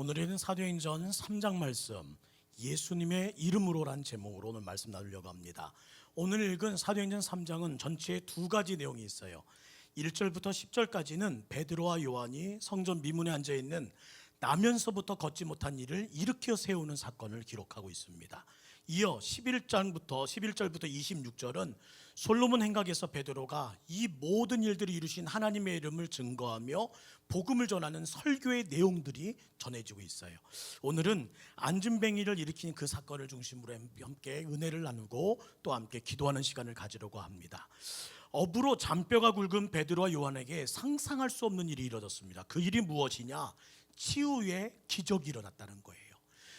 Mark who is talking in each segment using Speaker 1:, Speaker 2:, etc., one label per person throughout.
Speaker 1: 오늘은 사도행전 3장 말씀 예수님의 이름으로란 제목으로 오늘 말씀 나누려고 합니다. 오늘 읽은 사도행전 3장은 전체에 두 가지 내용이 있어요. 1절부터 10절까지는 베드로와 요한이 성전 미문에 앉아 있는 나면서부터 걷지 못한 일을 일으켜 세우는 사건을 기록하고 있습니다. 이어 11장부터 11절부터 26절은 솔로몬 행각에서 베드로가 이 모든 일들을 이루신 하나님의 이름을 증거하며 복음을 전하는 설교의 내용들이 전해지고 있어요. 오늘은 안진뱅이를 일으킨 그 사건을 중심으로 함께 은혜를 나누고 또 함께 기도하는 시간을 가지려고 합니다. 업으로 잔뼈가 굵은 베드로와 요한에게 상상할 수 없는 일이 이루어졌습니다. 그 일이 무엇이냐? 치유의 기적이 일어났다는 거예요.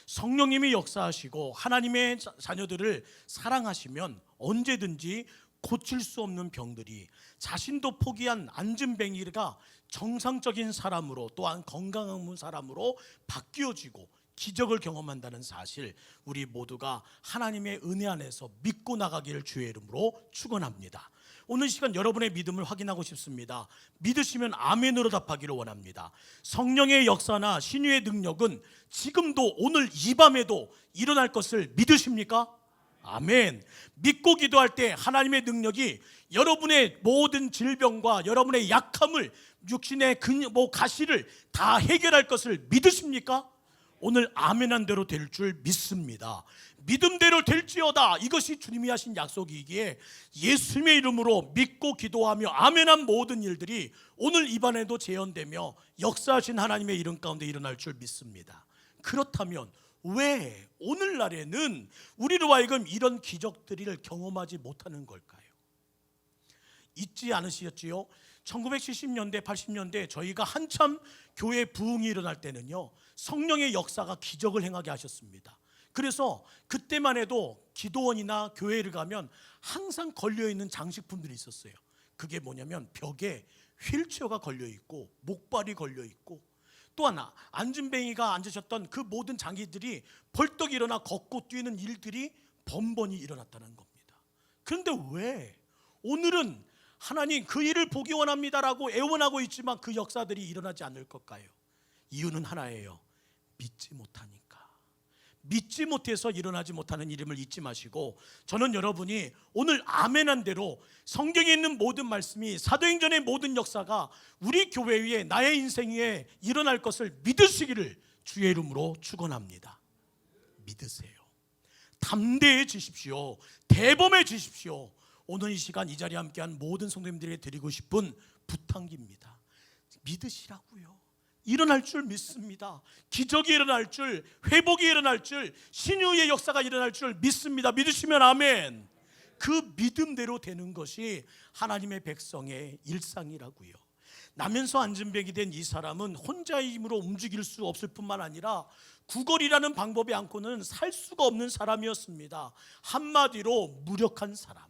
Speaker 1: 성령님이 역사하시고 하나님의 자- 자녀들을 사랑하시면 언제든지 고칠 수 없는 병들이 자신도 포기한 안진뱅이가 정상적인 사람으로 또한 건강한 사람으로 바뀌어지고 기적을 경험한다는 사실 우리 모두가 하나님의 은혜 안에서 믿고 나가기를 주의 이름으로 축원합니다. 오늘 시간 여러분의 믿음을 확인하고 싶습니다. 믿으시면 아멘으로 답하기를 원합니다. 성령의 역사나 신유의 능력은 지금도 오늘 이 밤에도 일어날 것을 믿으십니까? 아멘. 믿고 기도할 때 하나님의 능력이 여러분의 모든 질병과 여러분의 약함을 육신의 근, 뭐 가시를 다 해결할 것을 믿으십니까? 오늘 아멘한 대로 될 줄 믿습니다. 믿음대로 될지어다. 이것이 주님이 하신 약속이기에 예수님의 이름으로 믿고 기도하며 아멘한 모든 일들이 오늘 입안에도 재현되며 역사하신 하나님의 이름 가운데 일어날 줄 믿습니다. 그렇다면 왜 오늘날에는 우리로 하여금 이런 기적들을 경험하지 못하는 걸까요? 잊지 않으시겠지요? 1970년대, 80년대 저희가 한참 교회 부흥이 일어날 때는요, 성령의 역사가 기적을 행하게 하셨습니다. 그래서 그때만 해도 기도원이나 교회를 가면 항상 걸려 있는 장식품들이 있었어요. 그게 뭐냐면 벽에 휠체어가 걸려 있고 목발이 걸려 있고 또 하나 안진뱅이가 앉으셨던 그 모든 장기들이 벌떡 일어나 걷고 뛰는 일들이 번번이 일어났다는 겁니다. 그런데 왜 오늘은 하나님 그 일을 보기 원합니다라고 애원하고 있지만 그 역사들이 일어나지 않을 걸까요? 이유는 하나예요. 믿지 못하니까. 믿지 못해서 일어나지 못하는 이름을 잊지 마시고 저는 여러분이 오늘 아멘한 대로 성경에 있는 모든 말씀이 사도행전의 모든 역사가 우리 교회 위에 나의 인생 위에 일어날 것을 믿으시기를 주의 이름으로 축원합니다. 믿으세요. 담대해 지십시오. 대범해 지십시오. 오늘 이 시간 이 자리에 함께한 모든 성도님들에게 드리고 싶은 부탁입니다. 믿으시라고요. 일어날 줄 믿습니다. 기적이 일어날 줄, 회복이 일어날 줄, 신유의 역사가 일어날 줄 믿습니다. 믿으시면 아멘. 그 믿음대로 되는 것이 하나님의 백성의 일상이라고요. 나면서 안진백이 된 이 사람은 혼자의 힘으로 움직일 수 없을 뿐만 아니라 구걸이라는 방법이 않고는 살 수가 없는 사람이었습니다. 한마디로 무력한 사람.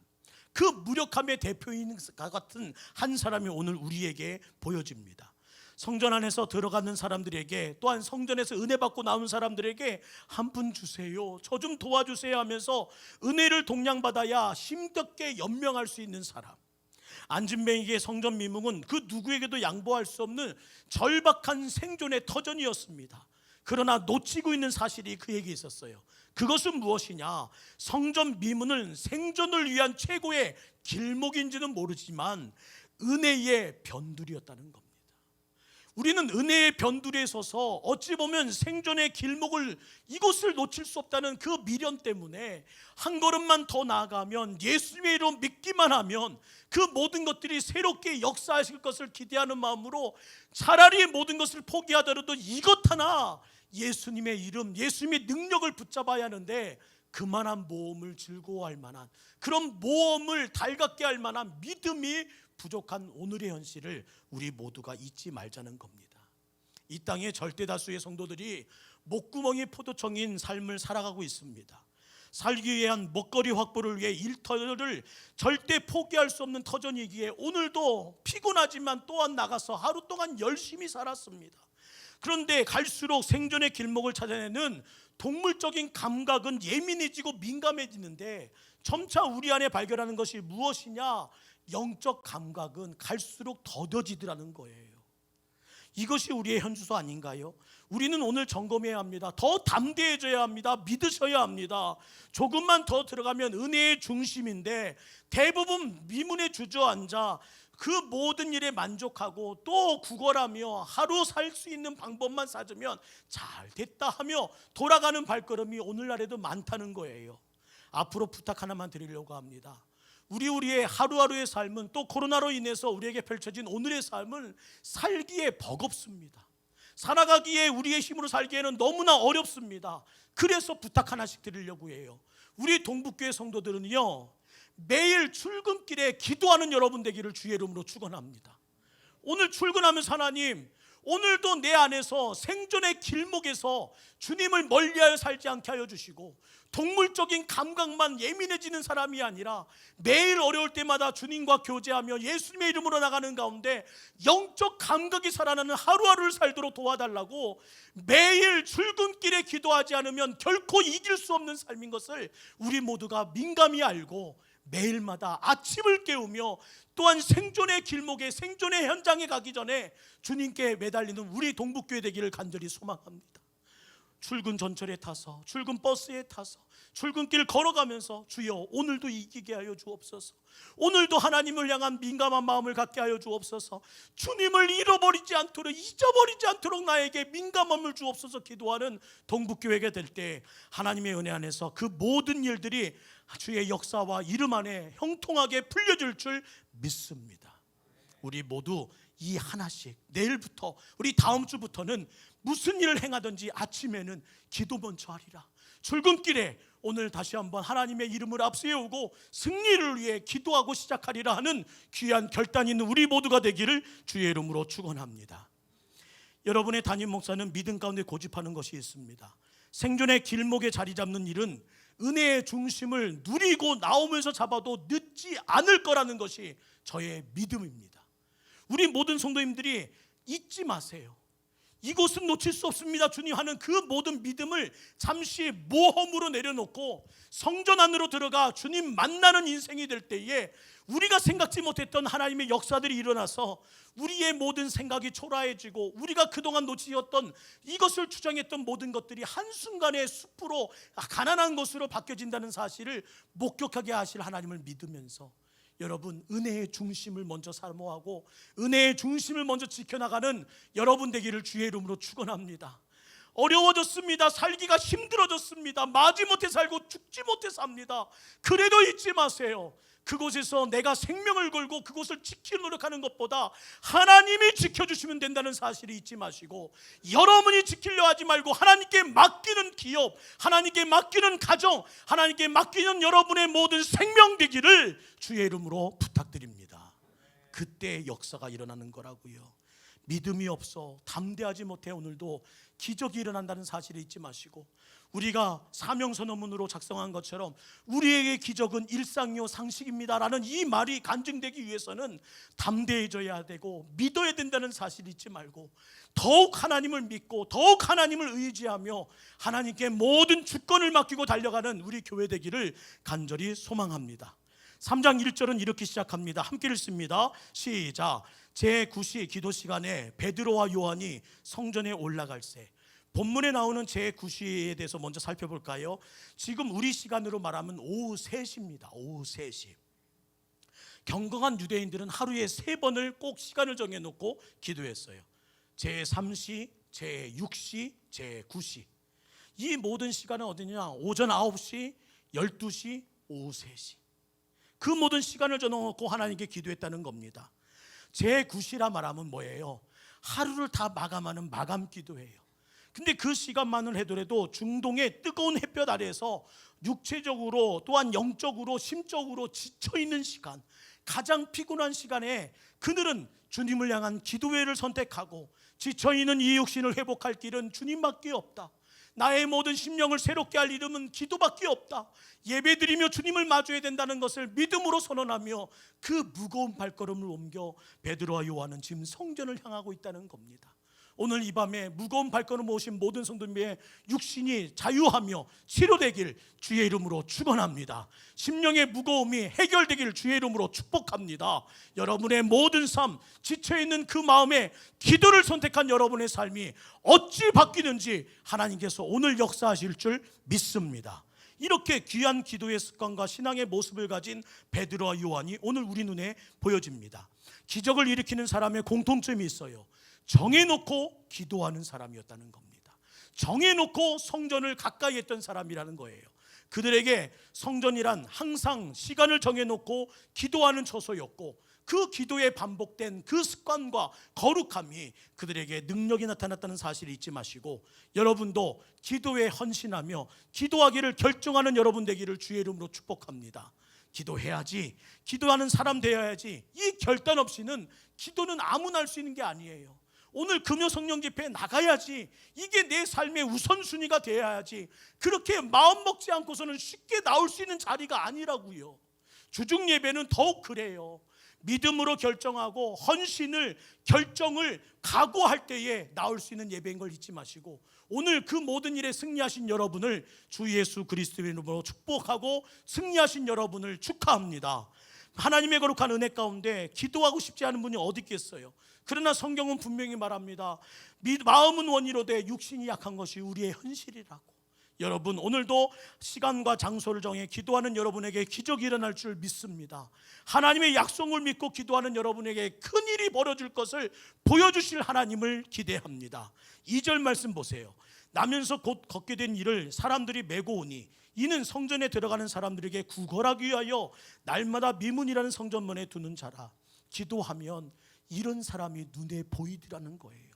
Speaker 1: 그 무력함의 대표인 같은 한 사람이 오늘 우리에게 보여집니다. 성전 안에서 들어가는 사람들에게 또한 성전에서 은혜 받고 나온 사람들에게 한 분 주세요. 저 좀 도와주세요 하면서 은혜를 동량받아야 힘겹게 연명할 수 있는 사람. 안진뱅이의 성전 미묵은 그 누구에게도 양보할 수 없는 절박한 생존의 터전이었습니다. 그러나 놓치고 있는 사실이 그에게 있었어요. 그것은 무엇이냐? 성전 미문은 생존을 위한 최고의 길목인지는 모르지만 은혜의 변두리였다는 겁니다. 우리는 은혜의 변두리에 서서 어찌 보면 생존의 길목을 이곳을 놓칠 수 없다는 그 미련 때문에 한 걸음만 더 나아가면 예수님의 이름 믿기만 하면 그 모든 것들이 새롭게 역사하실 것을 기대하는 마음으로 차라리 모든 것을 포기하더라도 이것 하나 예수님의 이름, 예수님의 능력을 붙잡아야 하는데 그만한 모험을 즐거워할 만한 그런 모험을 달갑게 할 만한 믿음이 부족한 오늘의 현실을 우리 모두가 잊지 말자는 겁니다. 이 땅의 절대 다수의 성도들이 목구멍이 포도청인 삶을 살아가고 있습니다. 살기 위한 먹거리 확보를 위해 일터를 절대 포기할 수 없는 터전이기에 오늘도 피곤하지만 또한 나가서 하루 동안 열심히 살았습니다. 그런데 갈수록 생존의 길목을 찾아내는 동물적인 감각은 예민해지고 민감해지는데 점차 우리 안에 발견하는 것이 무엇이냐? 영적 감각은 갈수록 더뎌지더라는 거예요. 이것이 우리의 현주소 아닌가요? 우리는 오늘 점검해야 합니다. 더 담대해져야 합니다. 믿으셔야 합니다. 조금만 더 들어가면 은혜의 중심인데 대부분 미문에 주저앉아 그 모든 일에 만족하고 또 구걸하며 하루 살 수 있는 방법만 찾으면 잘 됐다 하며 돌아가는 발걸음이 오늘날에도 많다는 거예요. 앞으로 부탁 하나만 드리려고 합니다. 우리 우리의 하루하루의 삶은 또 코로나로 인해서 우리에게 펼쳐진 오늘의 삶은 살기에 버겁습니다. 살아가기에 우리의 힘으로 살기에는 너무나 어렵습니다. 그래서 부탁 하나씩 드리려고 해요. 우리 동북교회 성도들은요. 매일 출근길에 기도하는 여러분 되기를 주의 이름으로 축원합니다. 오늘 출근하면서 하나님 오늘도 내 안에서 생존의 길목에서 주님을 멀리하여 살지 않게 하여 주시고 동물적인 감각만 예민해지는 사람이 아니라 매일 어려울 때마다 주님과 교제하며 예수님의 이름으로 나가는 가운데 영적 감각이 살아나는 하루하루를 살도록 도와달라고 매일 출근길에 기도하지 않으면 결코 이길 수 없는 삶인 것을 우리 모두가 민감히 알고 매일마다 아침을 깨우며 또한 생존의 길목에 생존의 현장에 가기 전에 주님께 매달리는 우리 동북교회 되기를 간절히 소망합니다. 출근 전철에 타서 출근 버스에 타서 출근길 걸어가면서 주여 오늘도 이기게 하여 주옵소서. 오늘도 하나님을 향한 민감한 마음을 갖게 하여 주옵소서. 주님을 잃어버리지 않도록 잊어버리지 않도록 나에게 민감함을 주옵소서 기도하는 동북교회가 될 때 하나님의 은혜 안에서 그 모든 일들이 주의 역사와 이름 안에 형통하게 풀려질 줄 믿습니다. 우리 모두 이 하나씩 내일부터 우리 다음 주부터는 무슨 일을 행하든지 아침에는 기도 먼저 하리라. 출근길에 오늘 다시 한번 하나님의 이름을 앞세우고 승리를 위해 기도하고 시작하리라 하는 귀한 결단 있는 우리 모두가 되기를 주의 이름으로 축원합니다. 여러분의 담임 목사는 믿음 가운데 고집하는 것이 있습니다. 생존의 길목에 자리 잡는 일은 은혜의 중심을 누리고 나오면서 잡아도 늦지 않을 거라는 것이 저의 믿음입니다. 우리 모든 성도님들이 잊지 마세요. 이곳은 놓칠 수 없습니다. 주님 하는 그 모든 믿음을 잠시 모험으로 내려놓고 성전 안으로 들어가 주님 만나는 인생이 될 때에 우리가 생각지 못했던 하나님의 역사들이 일어나서 우리의 모든 생각이 초라해지고 우리가 그동안 놓치었던 이것을 추정했던 모든 것들이 한순간에 숲으로 가난한 것으로 바뀌어진다는 사실을 목격하게 하실 하나님을 믿으면서 여러분 은혜의 중심을 먼저 사모하고 은혜의 중심을 먼저 지켜나가는 여러분 되기를 주의 이름으로 축원합니다. 어려워졌습니다. 살기가 힘들어졌습니다. 마지 못해 살고 죽지 못해 삽니다. 그래도 잊지 마세요. 그곳에서 내가 생명을 걸고 그곳을 지키려 노력하는 것보다 하나님이 지켜주시면 된다는 사실을 잊지 마시고 여러분이 지키려 하지 말고 하나님께 맡기는 기업, 하나님께 맡기는 가정, 하나님께 맡기는 여러분의 모든 생명 되기를 주의 이름으로 부탁드립니다. 그때 역사가 일어나는 거라고요. 믿음이 없어 담대하지 못해 오늘도 기적이 일어난다는 사실을 잊지 마시고 우리가 사명선언문으로 작성한 것처럼 우리에게 기적은 일상요 상식입니다라는 이 말이 간증되기 위해서는 담대해져야 되고 믿어야 된다는 사실을 잊지 말고 더욱 하나님을 믿고 더욱 하나님을 의지하며 하나님께 모든 주권을 맡기고 달려가는 우리 교회 되기를 간절히 소망합니다. 3장 1절은 이렇게 시작합니다. 함께 읽습니다. 시작. 제9시 기도 시간에 베드로와 요한이 성전에 올라갈새 본문에 나오는 제9시에 대해서 먼저 살펴볼까요? 지금 우리 시간으로 말하면 오후 3시입니다. 오후 3시. 경건한 유대인들은 하루에 세 번을 꼭 시간을 정해 놓고 기도했어요. 제3시, 제6시, 제9시. 이 모든 시간은 어디냐? 오전 9시, 12시, 오후 3시. 그 모든 시간을 정해놓고 하나님께 기도했다는 겁니다. 제9시라 말하면 뭐예요? 하루를 다 마감하는 마감 기도예요. 근데 그 시간만을 해더라도 중동의 뜨거운 햇볕 아래에서 육체적으로 또한 영적으로 심적으로 지쳐 있는 시간, 가장 피곤한 시간에 그들은 주님을 향한 기도회를 선택하고 지쳐 있는 이 육신을 회복할 길은 주님밖에 없다. 나의 모든 심령을 새롭게 할 이름은 기도밖에 없다. 예배드리며 주님을 마주해야 된다는 것을 믿음으로 선언하며 그 무거운 발걸음을 옮겨 베드로와 요한은 지금 성전을 향하고 있다는 겁니다. 오늘 이 밤에 무거운 발걸음 모신 모든 성도님의 육신이 자유하며 치료되길 주의 이름으로 축원합니다. 심령의 무거움이 해결되길 주의 이름으로 축복합니다. 여러분의 모든 삶 지쳐 있는 그 마음에 기도를 선택한 여러분의 삶이 어찌 바뀌는지 하나님께서 오늘 역사하실 줄 믿습니다. 이렇게 귀한 기도의 습관과 신앙의 모습을 가진 베드로와 요한이 오늘 우리 눈에 보여집니다. 기적을 일으키는 사람의 공통점이 있어요. 정해놓고 기도하는 사람이었다는 겁니다. 정해놓고 성전을 가까이 했던 사람이라는 거예요. 그들에게 성전이란 항상 시간을 정해놓고 기도하는 처소였고 그 기도에 반복된 그 습관과 거룩함이 그들에게 능력이 나타났다는 사실을 잊지 마시고 여러분도 기도에 헌신하며 기도하기를 결정하는 여러분 되기를 주의 이름으로 축복합니다. 기도해야지, 기도하는 사람 되어야지. 이 결단 없이는 기도는 아무나 할 수 있는 게 아니에요. 오늘 금요 성령 집회에 나가야지. 이게 내 삶의 우선순위가 되어야지. 그렇게 마음 먹지 않고서는 쉽게 나올 수 있는 자리가 아니라고요. 주중 예배는 더욱 그래요. 믿음으로 결정하고 헌신을 결정을 각오할 때에 나올 수 있는 예배인 걸 잊지 마시고 오늘 그 모든 일에 승리하신 여러분을 주 예수 그리스도의 이름으로 축복하고 승리하신 여러분을 축하합니다. 하나님의 거룩한 은혜 가운데 기도하고 싶지 않은 분이 어디 있겠어요? 그러나 성경은 분명히 말합니다. 미- 마음은 원이로되 육신이 약한 것이 우리의 현실이라고. 여러분 오늘도 시간과 장소를 정해 기도하는 여러분에게 기적이 일어날 줄 믿습니다. 하나님의 약속을 믿고 기도하는 여러분에게 큰 일이 벌어질 것을 보여주실 하나님을 기대합니다. 2절 말씀 보세요. 나면서 곧 걷게 된 일을 사람들이 메고 오니 이는 성전에 들어가는 사람들에게 구걸하기 위하여 날마다 미문이라는 성전문에 두는 자라. 기도하면 이런 사람이 눈에 보이더라는 거예요.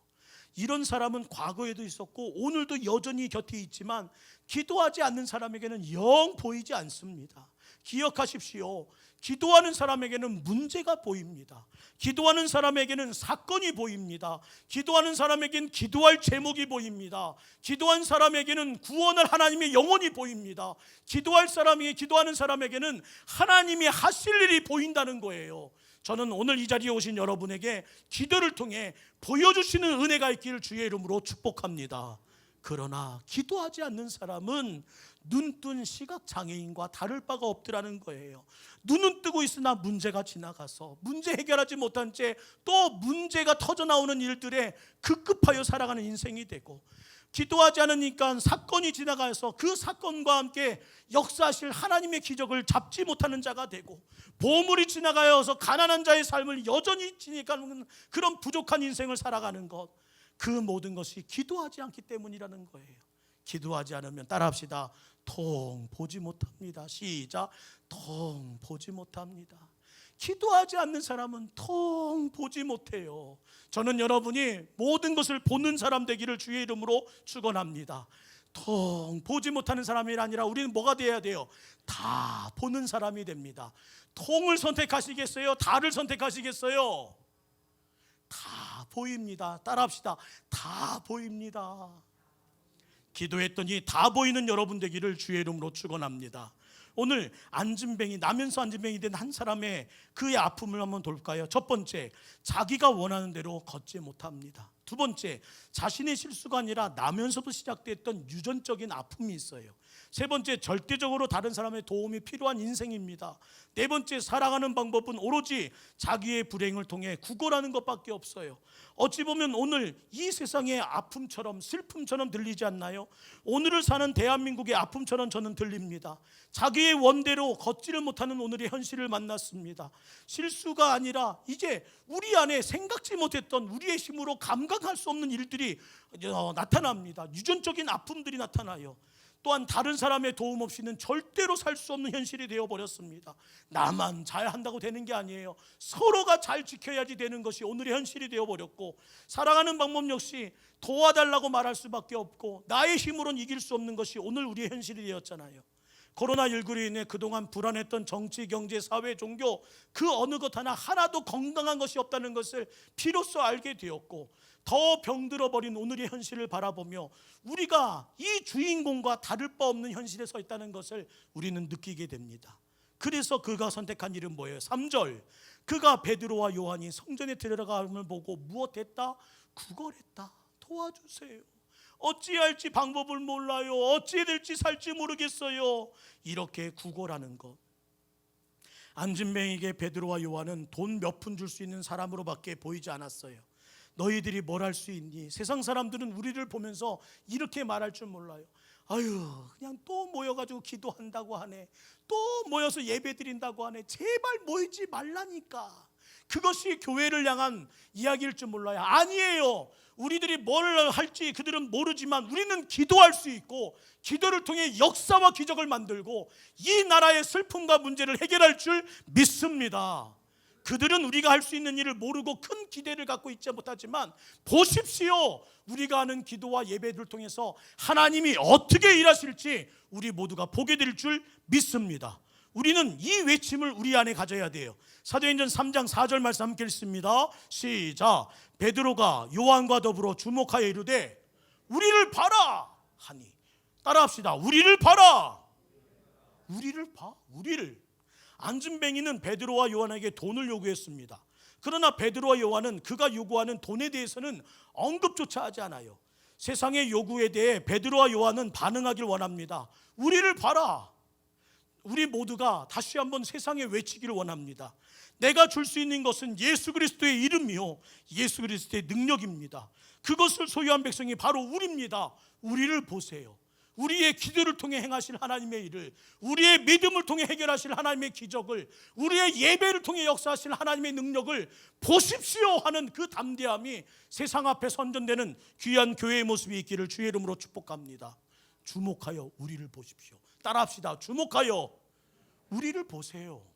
Speaker 1: 이런 사람은 과거에도 있었고 오늘도 여전히 곁에 있지만 기도하지 않는 사람에게는 영 보이지 않습니다. 기억하십시오. 기도하는 사람에게는 문제가 보입니다. 기도하는 사람에게는 사건이 보입니다. 기도하는 사람에게는 기도할 제목이 보입니다. 기도한 사람에게는 구원을 하나님의 영혼이 보입니다. 기도할 사람이 기도하는 사람에게는 하나님이 하실 일이 보인다는 거예요. 저는 오늘 이 자리에 오신 여러분에게 기도를 통해 보여주시는 은혜가 있기를 주의 이름으로 축복합니다. 그러나 기도하지 않는 사람은 눈뜬 시각 장애인과 다를 바가 없더라는 거예요. 눈은 뜨고 있으나 문제가 지나가서 문제 해결하지 못한 채 또 문제가 터져 나오는 일들에 급급하여 살아가는 인생이 되고 기도하지 않으니까 사건이 지나가서 그 사건과 함께 역사하실 하나님의 기적을 잡지 못하는 자가 되고 보물이 지나가서 가난한 자의 삶을 여전히 지니까는 그런 부족한 인생을 살아가는 것 그 모든 것이 기도하지 않기 때문이라는 거예요. 기도하지 않으면 따라합시다. 통 보지 못합니다. 시작. 통 보지 못합니다. 기도하지 않는 사람은 통 보지 못해요. 저는 여러분이 모든 것을 보는 사람 되기를 주의 이름으로 축원합니다. 통 보지 못하는 사람이 아니라 우리는 뭐가 돼야 돼요? 다 보는 사람이 됩니다. 통을 선택하시겠어요? 다를 선택하시겠어요? 다 보입니다. 따라합시다. 다 보입니다. 기도했더니 다 보이는 여러분 되기를 주의 이름으로 축원합니다. 오늘 안진뱅이 나면서 안진뱅이 된 한 사람의 그의 아픔을 한번 볼까요? 첫 번째, 자기가 원하는 대로 걷지 못합니다. 두 번째, 자신의 실수가 아니라 나면서도 시작됐던 유전적인 아픔이 있어요. 세 번째, 절대적으로 다른 사람의 도움이 필요한 인생입니다. 네 번째, 살아가는 방법은 오로지 자기의 불행을 통해 구걸하는 것밖에 없어요. 어찌 보면 오늘 이 세상의 아픔처럼 슬픔처럼 들리지 않나요? 오늘을 사는 대한민국의 아픔처럼 저는 들립니다. 자기의 원대로 걷지를 못하는 오늘의 현실을 만났습니다. 실수가 아니라 이제 우리 안에 생각지 못했던 우리의 힘으로 감각 할 수 없는 일들이 어, 나타납니다. 유전적인 아픔들이 나타나요. 또한 다른 사람의 도움 없이는 절대로 살 수 없는 현실이 되어 버렸습니다. 나만 잘 한다고 되는 게 아니에요. 서로가 잘 지켜야지 되는 것이 오늘의 현실이 되어 버렸고 살아가는 방법 역시 도와달라고 말할 수밖에 없고 나의 힘으로는 이길 수 없는 것이 오늘 우리의 현실이 되었잖아요. 코로나19로 인해 그동안 불안했던 정치, 경제, 사회, 종교 그 어느 것 하나 하나도 건강한 것이 없다는 것을 비로소 알게 되었고 더 병들어 버린 오늘의 현실을 바라보며 우리가 이 주인공과 다를 바 없는 현실에 서 있다는 것을 우리는 느끼게 됩니다. 그래서 그가 선택한 일은 뭐예요? 3절. 그가 베드로와 요한이 성전에 들어감을 보고 무엇했다? 구걸했다. 도와주세요. 어찌할지 방법을 몰라요. 어찌 될지 살지 모르겠어요. 이렇게 구걸하는 것. 안진뱅에게 베드로와 요한은 돈 몇 푼 줄 수 있는 사람으로밖에 보이지 않았어요. 너희들이 뭘 할 수 있니? 세상 사람들은 우리를 보면서 이렇게 말할 줄 몰라요. 아유, 그냥 또 모여가지고 기도한다고 하네. 또 모여서 예배 드린다고 하네. 제발 모이지 말라니까. 그것이 교회를 향한 이야기일 줄 몰라요. 아니에요. 우리들이 뭘 할지 그들은 모르지만 우리는 기도할 수 있고 기도를 통해 역사와 기적을 만들고 이 나라의 슬픔과 문제를 해결할 줄 믿습니다. 그들은 우리가 할 수 있는 일을 모르고 큰 기대를 갖고 있지 못하지만 보십시오. 우리가 하는 기도와 예배를 통해서 하나님이 어떻게 일하실지 우리 모두가 보게 될 줄 믿습니다. 우리는 이 외침을 우리 안에 가져야 돼요. 사도행전 3장 4절 말씀 함께 읽습니다. 시작. 베드로가 요한과 더불어 주목하여 이르되 우리를 봐라 하니 따라합시다. 우리를 봐라. 우리를 봐. 우리를. 안진뱅이는 베드로와 요한에게 돈을 요구했습니다. 그러나 베드로와 요한은 그가 요구하는 돈에 대해서는 언급조차 하지 않아요. 세상의 요구에 대해 베드로와 요한은 반응하길 원합니다. 우리를 봐라. 우리 모두가 다시 한번 세상에 외치기를 원합니다. 내가 줄 수 있는 것은 예수 그리스도의 이름이요. 예수 그리스도의 능력입니다. 그것을 소유한 백성이 바로 우리입니다. 우리를 보세요. 우리의 기도를 통해 행하실 하나님의 일을, 우리의 믿음을 통해 해결하실 하나님의 기적을, 우리의 예배를 통해 역사하실 하나님의 능력을 보십시오 하는 그 담대함이 세상 앞에 선전되는 귀한 교회의 모습이 있기를 주의 이름으로 축복합니다. 주목하여 우리를 보십시오. 따라합시다. 주목하여 우리를 보세요.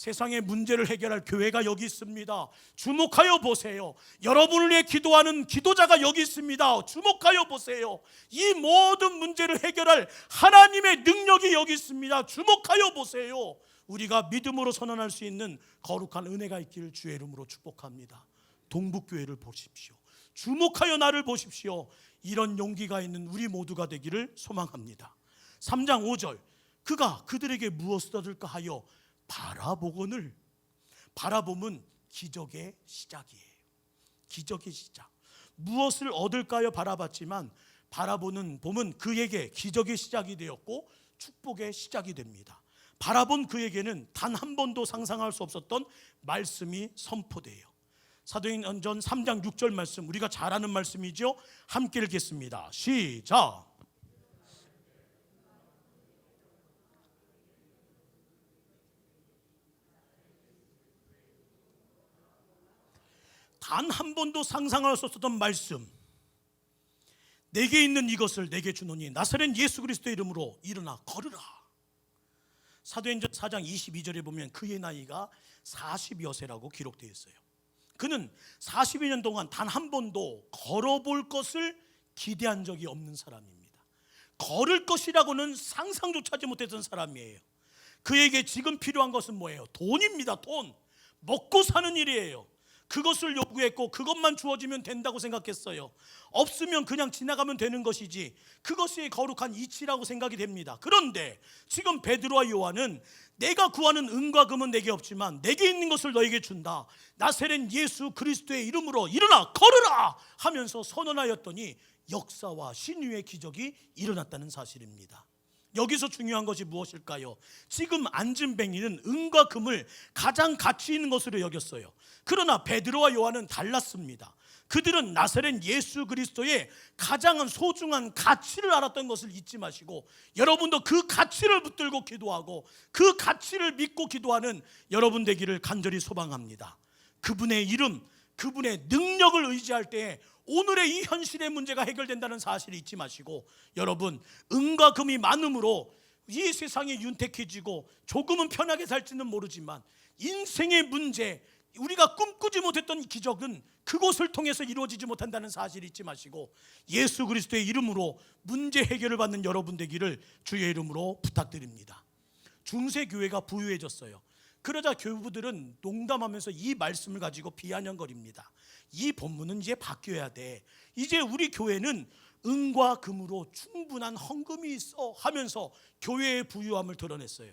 Speaker 1: 세상의 문제를 해결할 교회가 여기 있습니다. 주목하여 보세요. 여러분을 위해 기도하는 기도자가 여기 있습니다. 주목하여 보세요. 이 모든 문제를 해결할 하나님의 능력이 여기 있습니다. 주목하여 보세요. 우리가 믿음으로 선언할 수 있는 거룩한 은혜가 있기를 주의 이름으로 축복합니다. 동북교회를 보십시오. 주목하여 나를 보십시오. 이런 용기가 있는 우리 모두가 되기를 소망합니다. 3장 5절 그가 그들에게 무엇을 얻을까 하여 바라보거늘 바라봄은 기적의 시작이에요. 기적의 시작. 무엇을 얻을까요? 바라봤지만 바라보는 봄은 그에게 기적의 시작이 되었고 축복의 시작이 됩니다. 바라본 그에게는 단 한 번도 상상할 수 없었던 말씀이 선포돼요. 사도행전 3장 6절 말씀 우리가 잘 아는 말씀이죠. 함께 읽겠습니다. 시작. 단 한 번도 상상할 수 없었던 말씀. 내게 있는 이것을 내게 주노니 나사렛 예수 그리스도의 이름으로 일어나 걸으라. 사도행전 4장 22절에 보면 그의 나이가 40여 세라고 기록되어 있어요. 그는 42년 동안 단 한 번도 걸어볼 것을 기대한 적이 없는 사람입니다. 걸을 것이라고는 상상조차 하지 못했던 사람이에요. 그에게 지금 필요한 것은 뭐예요? 돈입니다. 돈. 먹고 사는 일이에요. 그것을 요구했고 그것만 주어지면 된다고 생각했어요. 없으면 그냥 지나가면 되는 것이지 그것이 거룩한 이치라고 생각이 됩니다. 그런데 지금 베드로와 요한은 내가 구하는 은과 금은 내게 없지만 내게 있는 것을 너에게 준다. 나세렛 예수 그리스도의 이름으로 일어나 걸으라 하면서 선언하였더니 역사와 신유의 기적이 일어났다는 사실입니다. 여기서 중요한 것이 무엇일까요? 지금 안진뱅이는 은과 금을 가장 가치 있는 것으로 여겼어요. 그러나 베드로와 요한은 달랐습니다. 그들은 나사렛 예수 그리스도의 가장 소중한 가치를 알았던 것을 잊지 마시고 여러분도 그 가치를 붙들고 기도하고 그 가치를 믿고 기도하는 여러분 되기를 간절히 소망합니다. 그분의 이름, 그분의 능력을 의지할 때 오늘의 이 현실의 문제가 해결된다는 사실을 잊지 마시고 여러분 은과 금이 많음으로 이 세상이 윤택해지고 조금은 편하게 살지는 모르지만 인생의 문제 우리가 꿈꾸지 못했던 기적은 그곳을 통해서 이루어지지 못한다는 사실을 잊지 마시고 예수 그리스도의 이름으로 문제 해결을 받는 여러분 되기를 주의 이름으로 부탁드립니다. 중세 교회가 부유해졌어요. 그러자 교부들은 농담하면서 이 말씀을 가지고 비아냥거립니다. 이 본문은 이제 바뀌어야 돼. 이제 우리 교회는 은과 금으로 충분한 헌금이 있어 하면서 교회의 부유함을 드러냈어요.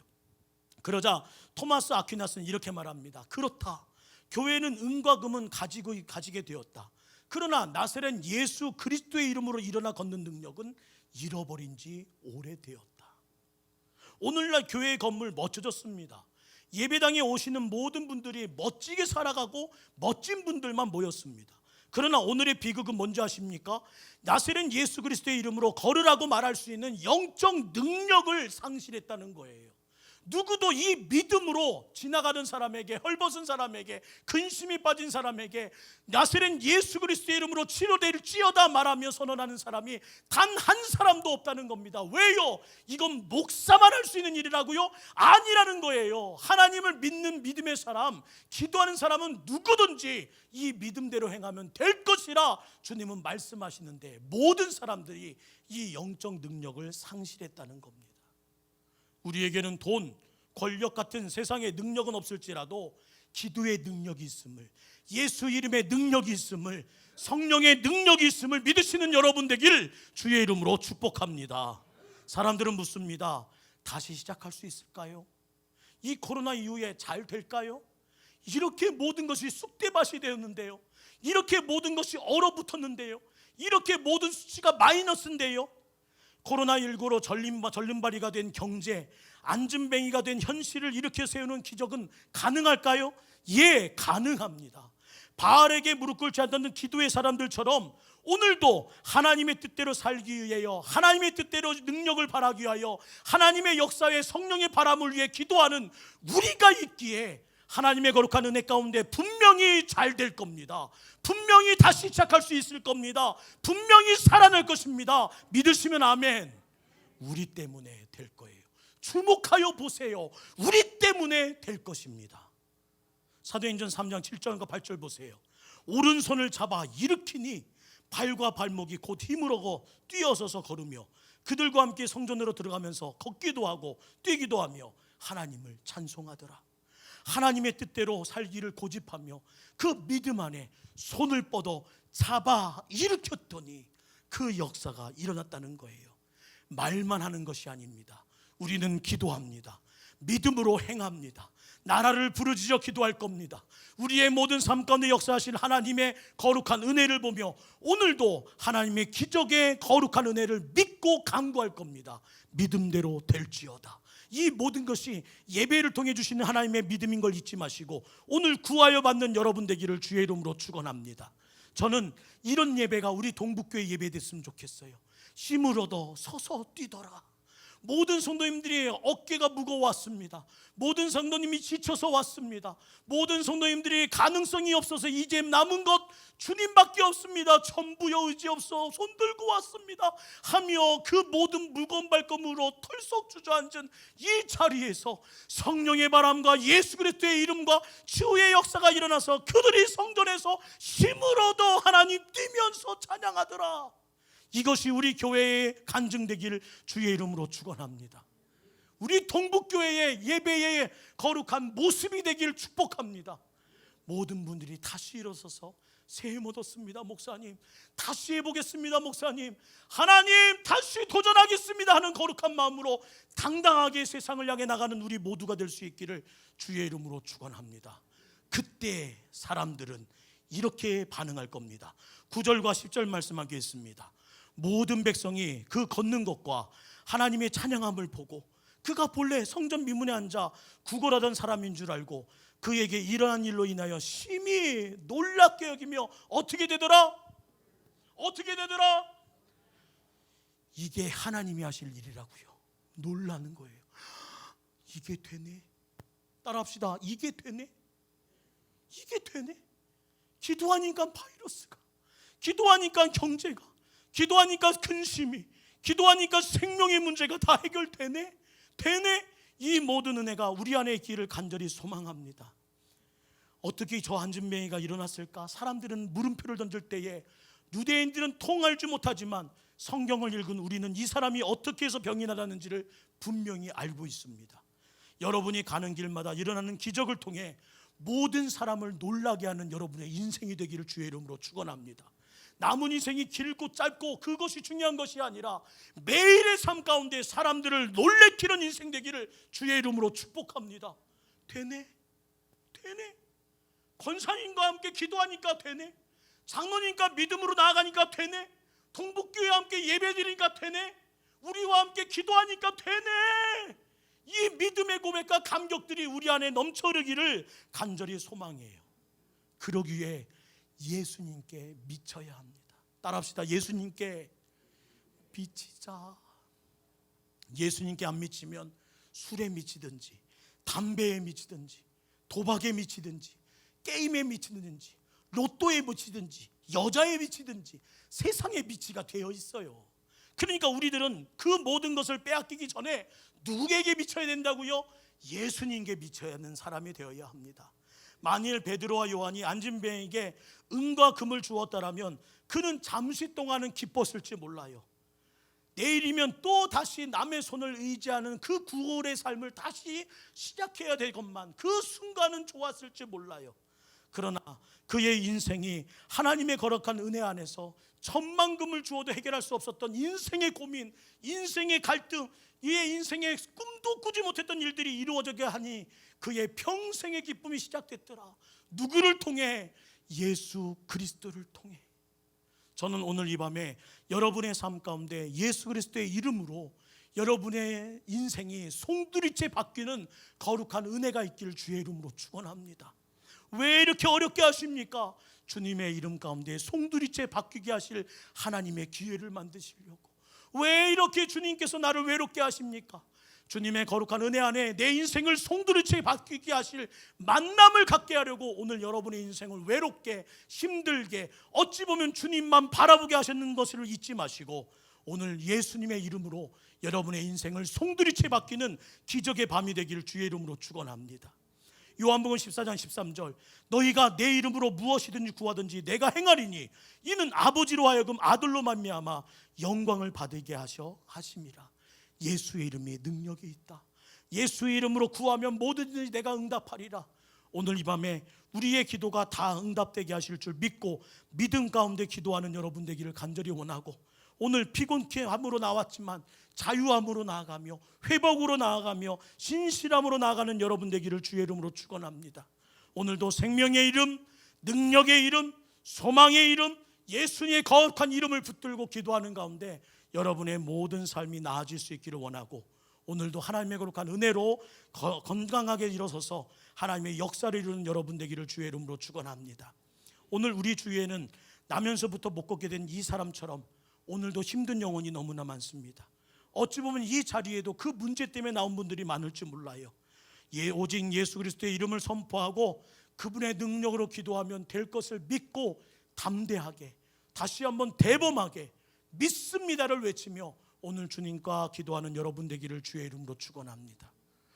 Speaker 1: 그러자 토마스 아퀴나스는 이렇게 말합니다. 그렇다. 교회는 은과 금은 가지고 가지게 되었다. 그러나 나세렛 예수 그리스도의 이름으로 일어나 걷는 능력은 잃어버린 지 오래되었다. 오늘날 교회의 건물 멋져졌습니다. 예배당에 오시는 모든 분들이 멋지게 살아가고 멋진 분들만 모였습니다. 그러나 오늘의 비극은 뭔지 아십니까? 나세렛 예수 그리스도의 이름으로 걸으라고 말할 수 있는 영적 능력을 상실했다는 거예요. 누구도 이 믿음으로 지나가는 사람에게 헐벗은 사람에게 근심이 빠진 사람에게 나세렛 예수 그리스도의 이름으로 치료될지어다 말하며 선언하는 사람이 단 한 사람도 없다는 겁니다. 왜요? 이건 목사만 할 수 있는 일이라고요? 아니라는 거예요. 하나님을 믿는 믿음의 사람, 기도하는 사람은 누구든지 이 믿음대로 행하면 될 것이라 주님은 말씀하시는데 모든 사람들이 이 영적 능력을 상실했다는 겁니다. 우리에게는 돈, 권력 같은 세상의 능력은 없을지라도 기도의 능력이 있음을 예수 이름의 능력이 있음을 성령의 능력이 있음을 믿으시는 여러분 되길 주의 이름으로 축복합니다. 사람들은 묻습니다. 다시 시작할 수 있을까요? 이 코로나 이후에 잘 될까요? 이렇게 모든 것이 쑥대밭이 되었는데요. 이렇게 모든 것이 얼어붙었는데요. 이렇게 모든 수치가 마이너스인데요. 코로나19로 전림바, 전림발이가 된 경제, 안전뱅이가 된 현실을 일으켜 세우는 기적은 가능할까요? 예, 가능합니다. 바알에게 무릎 꿇지 않는 기도의 사람들처럼 오늘도 하나님의 뜻대로 살기 위하여 하나님의 뜻대로 능력을 바라기 위하여 하나님의 역사의 성령의 바람을 위해 기도하는 우리가 있기에 하나님의 거룩한 은혜 가운데 분명히 잘 될 겁니다. 분명히 다시 시작할 수 있을 겁니다. 분명히 살아날 것입니다. 믿으시면 아멘. 우리 때문에 될 거예요. 주목하여 보세요. 우리 때문에 될 것입니다. 사도행전 3장 7절과 8절 보세요. 오른손을 잡아 일으키니 발과 발목이 곧 힘을 얻어 뛰어서서 걸으며 그들과 함께 성전으로 들어가면서 걷기도 하고 뛰기도 하며 하나님을 찬송하더라. 하나님의 뜻대로 살기를 고집하며 그 믿음 안에 손을 뻗어 잡아 일으켰더니 그 역사가 일어났다는 거예요. 말만 하는 것이 아닙니다. 우리는 기도합니다. 믿음으로 행합니다. 나라를 부르짖어 기도할 겁니다. 우리의 모든 삶 가운데 역사하신 하나님의 거룩한 은혜를 보며 오늘도 하나님의 기적의 거룩한 은혜를 믿고 강구할 겁니다. 믿음대로 될지어다. 이 모든 것이 예배를 통해 주시는 하나님의 믿음인 걸 잊지 마시고 오늘 구하여 받는 여러분 되기를 주의 이름으로 축원합니다. 저는 이런 예배가 우리 동북교회 예배 됐으면 좋겠어요. 힘을 얻어 서서 뛰더라. 모든 성도님들이 어깨가 무거웠습니다. 모든 성도님이 지쳐서 왔습니다. 모든 성도님들이 가능성이 없어서 이제 남은 것 주님밖에 없습니다. 전부여 의지 없어 손 들고 왔습니다. 하며 그 모든 무거운 발걸음으로 털썩 주저앉은 이 자리에서 성령의 바람과 예수 그리스도의 이름과 치유의 역사가 일어나서 그들이 성전에서 얻어 하나님 뛰면서 찬양하더라. 이것이 우리 교회의 간증되기를 주의 이름으로 축원합니다. 우리 동북교회의 예배의 거룩한 모습이 되기를 축복합니다. 모든 분들이 다시 일어서서 새해 못 얻습니다, 목사님. 다시 해보겠습니다, 목사님. 하나님, 다시 도전하겠습니다 하는 거룩한 마음으로 당당하게 세상을 향해 나가는 우리 모두가 될 수 있기를 주의 이름으로 축원합니다. 그때 사람들은 이렇게 반응할 겁니다. 9절과 10절 말씀하겠습니다. 모든 백성이 그 걷는 것과 하나님의 찬양함을 보고 그가 본래 성전 미문에 앉아 구걸하던 사람인 줄 알고 그에게 일어난 일로 인하여 심히 놀랍게 여기며 어떻게 되더라? 어떻게 되더라? 이게 하나님이 하실 일이라고요. 놀라는 거예요. 이게 되네. 따라합시다. 이게 되네. 이게 되네. 기도하니까 바이러스가, 기도하니까 경제가, 기도하니까 근심이, 기도하니까 생명의 문제가 다 해결되네. 되네. 이 모든 은혜가 우리 안에 있기를 간절히 소망합니다. 어떻게 저 한진뱅이가 일어났을까? 사람들은 물음표를 던질 때에 유대인들은 통할지 못하지만 성경을 읽은 우리는 이 사람이 어떻게 해서 병이 나았는지를 분명히 알고 있습니다. 여러분이 가는 길마다 일어나는 기적을 통해 모든 사람을 놀라게 하는 여러분의 인생이 되기를 주의 이름으로 축원합니다. 남은 인생이 길고 짧고 그것이 중요한 것이 아니라 매일의 삶 가운데 사람들을 놀래키는 인생 되기를 주의 이름으로 축복합니다. 되네, 되네. 권사님과 함께 기도하니까 되네. 장로님과 믿음으로 나아가니까 되네. 동북교회와 함께 예배드리니까 되네. 우리와 함께 기도하니까 되네. 이 믿음의 고백과 감격들이 우리 안에 넘쳐 흐르기를 간절히 소망해요. 그러기 위해 예수님께 미쳐야 합니다. 따라합시다. 예수님께 미치자. 예수님께 안 미치면 술에 미치든지 담배에 미치든지 도박에 미치든지 게임에 미치든지 로또에 미치든지 여자에 미치든지 세상에 미치가 되어 있어요. 그러니까 우리들은 그 모든 것을 빼앗기기 전에 누구에게 미쳐야 된다고요? 예수님께 미쳐야 하는 사람이 되어야 합니다. 만일 베드로와 요한이 안진뱅에게 은과 금을 주었다라면 그는 잠시 동안은 기뻤을지 몰라요. 내일이면 또 다시 남의 손을 의지하는 그 구월의 삶을 다시 시작해야 될 것만 그 순간은 좋았을지 몰라요. 그러나 그의 인생이 하나님의 거룩한 은혜 안에서 천만금을 주어도 해결할 수 없었던 인생의 고민, 인생의 갈등, 이의 인생의 꿈도 꾸지 못했던 일들이 이루어지게 하니 그의 평생의 기쁨이 시작됐더라. 누구를 통해? 예수 그리스도를 통해. 저는 오늘 이 밤에 여러분의 삶 가운데 예수 그리스도의 이름으로 여러분의 인생이 송두리째 바뀌는 거룩한 은혜가 있기를 주의 이름으로 축원합니다. 왜 이렇게 어렵게 하십니까? 주님의 이름 가운데 송두리째 바뀌게 하실 하나님의 기회를 만드시려고. 왜 이렇게 주님께서 나를 외롭게 하십니까? 주님의 거룩한 은혜 안에 내 인생을 송두리째 바뀌게 하실 만남을 갖게 하려고 오늘 여러분의 인생을 외롭게 힘들게 어찌 보면 주님만 바라보게 하셨는 것을 잊지 마시고 오늘 예수님의 이름으로 여러분의 인생을 송두리째 바뀌는 기적의 밤이 되기를 주의 이름으로 축원합니다. 요한복음 14장 13절 너희가 내 이름으로 무엇이든지 구하든지 내가 행하리니 이는 아버지로 하여금 아들로 말미암아 영광을 받게 하셔 하심이라. 예수의 이름에 능력이 있다. 예수의 이름으로 구하면 뭐든지 내가 응답하리라. 오늘 이 밤에 우리의 기도가 다 응답되게 하실 줄 믿고 믿음 가운데 기도하는 여러분 되기를 간절히 원하고 오늘 피곤함으로 나왔지만 자유함으로 나아가며 회복으로 나아가며 신실함으로 나아가는 여러분 되기를 주의 이름으로 축원합니다. 오늘도 생명의 이름, 능력의 이름, 소망의 이름, 예수님의 거룩한 이름을 붙들고 기도하는 가운데 여러분의 모든 삶이 나아질 수 있기를 원하고 오늘도 하나님의 거룩한 은혜로 거- 건강하게 일어서서 하나님의 역사를 이루는 여러분 되기를 주의 이름으로 축원합니다. 오늘 우리 주위에는 나면서부터 못 걷게 된 이 사람처럼 오늘도 힘든 영혼이 너무나 많습니다. 어찌 보면 이 자리에도 그 문제 때문에 나온 분들이 많을지 몰라요. 예, 오직 예수 그리스도의 이름을 선포하고 그분의 능력으로 기도하면 될 것을 믿고 담대하게 다시 한번 대범하게 믿습니다를 외치며 오늘 주님과 기도하는 여러분 되기를 주의 이름으로 축원합니다.